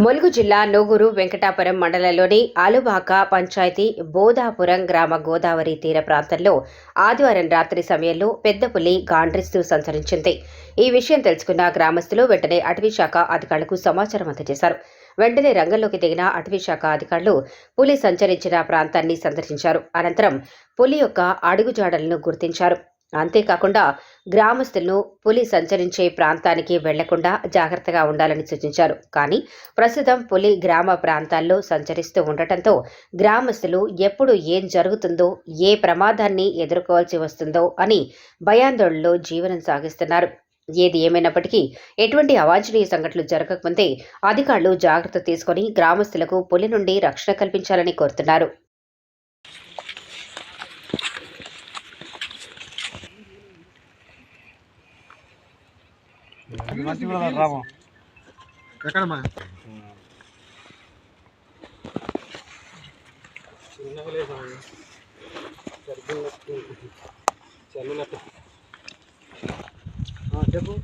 ములుగు జిల్లా నూగూరు వెంకటాపురం మండలంలోని అలుబాక పంచాయతీ బోధాపురం గ్రామ గోదావరి తీర ప్రాంతంలో ఆదివారం రాత్రి సమయంలో పెద్ద పులి గాండ్రిస్తూ సంచరించింది. ఈ విషయం తెలుసుకున్న గ్రామస్తులు వెంటనే అటవీ శాఖ అధికారులకు సమాచారం అందజేశారు. వెంటనే రంగంలోకి దిగిన అటవీ శాఖ అధికారులు పులి సంచరించిన ప్రాంతాన్ని సందర్శించారు. అనంతరం పులి యొక్క అడుగుజాడలను గుర్తించారు. అంతేకాకుండా గ్రామస్తులను పులి సంచరించే ప్రాంతానికి వెళ్ళకుండా జాగ్రత్తగా ఉండాలని సూచించారు. కానీ ప్రస్తుతం పులి గ్రామ ప్రాంతాల్లో సంచరిస్తూ ఉండటంతో గ్రామస్తులు ఎప్పుడు ఏం జరుగుతుందో ఏ ప్రమాదాన్ని ఎదుర్కోవాల్సి వస్తుందో అని భయాందోళనలో జీవనం సాగిస్తున్నారు. ఏది ఏమైనప్పటికీ ఎటువంటి అవాంఛనీయ సంఘటనలు జరగకముందే అధికారులు జాగ్రత్త తీసుకొని గ్రామస్తులకు పులి నుండి రక్షణ కల్పించాలని కోరుతున్నారు. రాము ఎక్కడమ్మా చెప్పు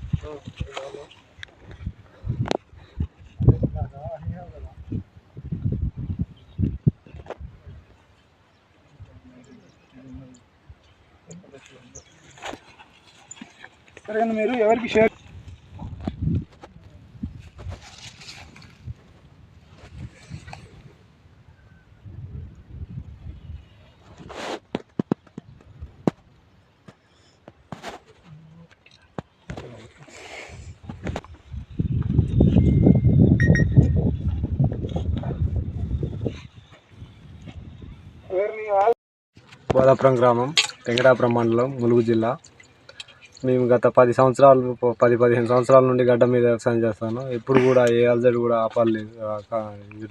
సరే మీరు ఎవరికి షేర్ బోధాపురం గ్రామం వెంకటాపురం మండలం ములుగు జిల్లా. మేము గత పది సంవత్సరాలు పది పదిహేను సంవత్సరాల నుండి గడ్డ మీద వ్యవసాయం చేస్తాను. ఎప్పుడు కూడా ఏ అలజడి కూడా ఆపాలేదు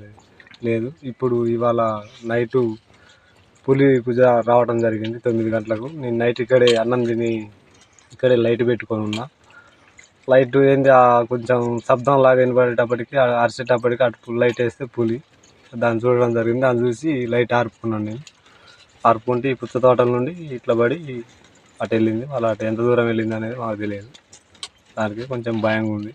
లేదు. ఇప్పుడు ఇవాళ నైటు పులి పూజ రావడం జరిగింది తొమ్మిది గంటలకు. నేను నైట్ ఇక్కడే అన్నం తిని ఇక్కడే లైట్ పెట్టుకొని ఉన్నా. లైట్ ఏంది ఆ కొంచెం శబ్దం లాగా వినపడేటప్పటికి అరిచేటప్పటికి అటు ఫుల్ లైట్ వేస్తే పులి. దాన్ని చూడడం జరిగింది. దాన్ని చూసి లైట్ ఆర్పుకున్నాను నేను. ఆర్పుకుంటే ఈ పుచ్చ తోటల నుండి ఇట్లా పడి అటు వెళ్ళింది. అలా అటు ఎంత దూరం వెళ్ళింది అనేది మాకు తెలియదు. దానికి కొంచెం భయంగా ఉంది.